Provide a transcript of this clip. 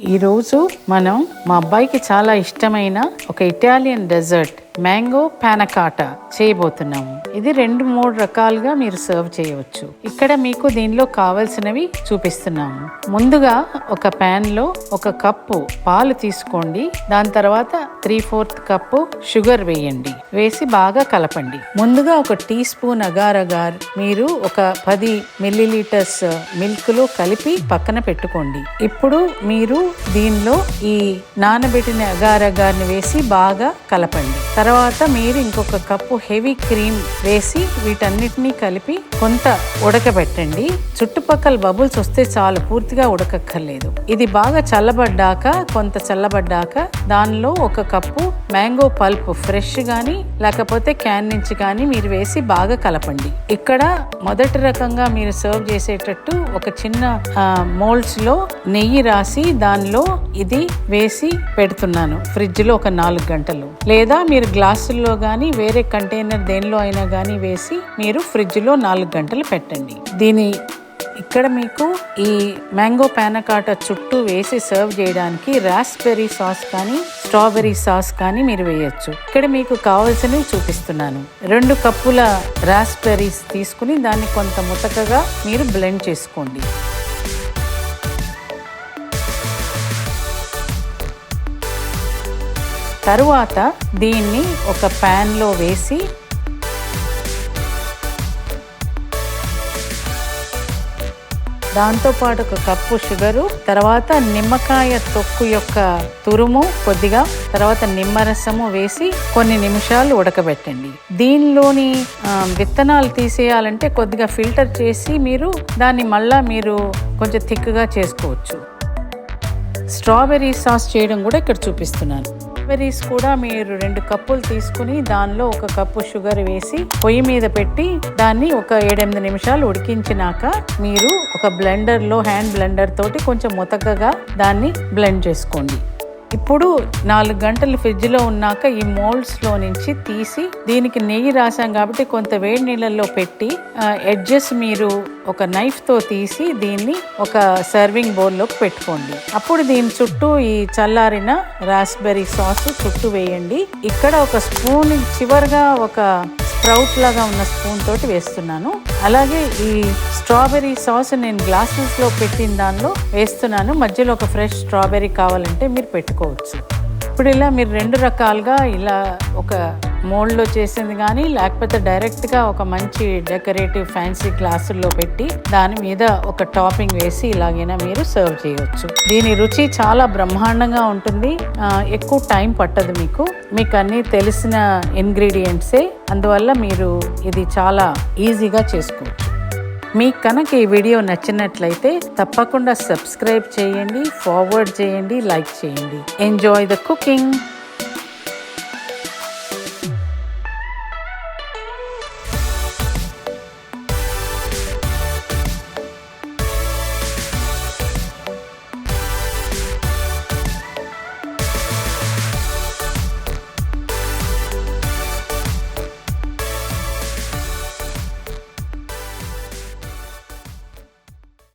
ఈరోజు మనం మా అబ్బాయికి చాలా ఇష్టమైన ఒక ఇటాలియన్ డెజర్ట్ మ్యాంగో పానకాటా చేయబోతున్నాము. ఇది రెండు మూడు రకాలుగా మీరు సర్వ్ చేయవచ్చు. ఇక్కడ మీకు దీనిలో కావలసినవి చూపిస్తున్నాము. ముందుగా ఒక ప్యాన్లో ఒక కప్పు పాలు తీసుకోండి. దాని తర్వాత త్రీ ఫోర్త్ కప్పు షుగర్ వేయండి. వేసి బాగా కలపండి. ముందుగా ఒక టీ స్పూన్ అగార్ అగార్ మీరు ఒక పది మిల్లీలీటర్స్ మిల్క్లో కలిపి పక్కన పెట్టుకోండి. ఇప్పుడు మీరు దీనిలో ఈ నానబెట్టిన అగార్ అగార్ని వేసి బాగా కలపండి. తర్వాత మీరు ఇంకొక కప్పు హెవీ క్రీమ్ వేసి వీటన్నిటినీ కలిపి కొంత ఉడకబెట్టండి. చుట్టుపక్కల బబుల్స్ వస్తే చాలు పూర్తిగా ఉడకక్కర్లేదు. ఇది బాగా చల్లబడ్డాక కొంత చల్లబడ్డాక దానిలో ఒక కప్పు మ్యాంగో పల్ప్ ఫ్రెష్ కానీ లేకపోతే క్యాన్ నుంచి కానీ మీరు వేసి బాగా కలపండి. ఇక్కడ మొదటి రకంగా మీరు సర్వ్ చేసేటట్టు ఒక చిన్న మోల్డ్స్లో నెయ్యి రాసి దానిలో ఇది వేసి పెడుతున్నాను ఫ్రిడ్జ్లో ఒక నాలుగు గంటలు. లేదా మీరు గ్లాసుల్లో కానీ వేరే కంటైనర్ దేనిలో అయినా కానీ వేసి మీరు ఫ్రిడ్జ్లో నాలుగు గంటలు పెట్టండి. దీని ఇక్కడ మీకు ఈ మ్యాంగో పానకాట చుట్టూ వేసి సర్వ్ చేయడానికి రాస్బెర్రీ సాస్ కానీ స్ట్రాబెర్రీ సాస్ కానీ మీరు వేయొచ్చు. ఇక్కడ మీకు కావాల్సినవి చూపిస్తున్నాను. రెండు కప్పుల రాస్బెర్రీస్ తీసుకుని దాన్ని కొంత ముతకగా మీరు బ్లెండ్ చేసుకోండి. తరువాత దీన్ని ఒక ప్యాన్లో వేసి దాంతోపాటు ఒక కప్పు షుగరు తర్వాత నిమ్మకాయ తొక్కు యొక్క తురుము కొద్దిగా తర్వాత నిమ్మరసము వేసి కొన్ని నిమిషాలు ఉడకబెట్టండి. దీనిలోని విత్తనాలు తీసేయాలంటే కొద్దిగా ఫిల్టర్ చేసి మీరు దాన్ని మళ్ళా మీరు కొంచెం థిక్గా చేసుకోవచ్చు. స్ట్రాబెర్రీ సాస్ చేయడం కూడా ఇక్కడ చూపిస్తున్నాను. బెర్రీస్ కూడా మీరు రెండు కప్పులు తీసుకుని దానిలో ఒక కప్పు షుగర్ వేసి పొయ్యి మీద పెట్టి దాన్ని ఒక ఏడెనిమిది నిమిషాలు ఉడికించినాక మీరు ఒక బ్లెండర్లో హ్యాండ్ బ్లెండర్ తోటి కొంచెం ముతకగా దాన్ని బ్లెండ్ చేసుకోండి. ఇప్పుడు నాలుగు గంటలు ఫ్రిడ్జ్లో ఉన్నాక ఈ మోల్డ్స్లో నుంచి తీసి దీనికి నెయ్యి రాసాం కాబట్టి కొంత వేడి నీళ్ళల్లో పెట్టి ఎడ్జెస్ మీరు ఒక నైఫ్తో తీసి దీన్ని ఒక సర్వింగ్ బౌల్లోకి పెట్టుకోండి. అప్పుడు దీని చుట్టూ ఈ చల్లారిన రాస్బెర్రీ సాస్ చుట్టూ వేయండి. ఇక్కడ ఒక స్పూన్ చివరిగా ఒక స్ప్రౌట్ లాగా ఉన్న స్పూన్ తోటి వేస్తున్నాను. అలాగే ఈ స్ట్రాబెర్రీ సాస్ నేను గ్లాసెస్లో పెట్టిన దానిలో వేస్తున్నాను. మధ్యలో ఒక ఫ్రెష్ స్ట్రాబెర్రీ కావాలంటే మీరు పెట్టుకోవచ్చు. ఇప్పుడు ఇలా మీరు రెండు రకాలుగా ఇలా ఒక మోల్డ్లో చేసింది కానీ లేకపోతే డైరెక్ట్గా ఒక మంచి డెకరేటివ్ ఫ్యాన్సీ గ్లాసుల్లో పెట్టి దాని మీద ఒక టాపింగ్ వేసి ఇలాగైనా మీరు సర్వ్ చేయవచ్చు దీని రుచి చాలా బ్రహ్మాండంగా ఉంటుంది. ఎక్కువ టైం పట్టదు మీకు. మీకు అన్నీ తెలిసిన ఇంగ్రీడియంట్సే. అందువల్ల మీరు ఇది చాలా ఈజీగా చేసుకోవచ్చు. మీకు కనుక ఈ వీడియో నచ్చినట్లయితే తప్పకుండా సబ్స్క్రైబ్ చేయండి ఫార్వర్డ్ చేయండి లైక్ చేయండి. Enjoy the cooking!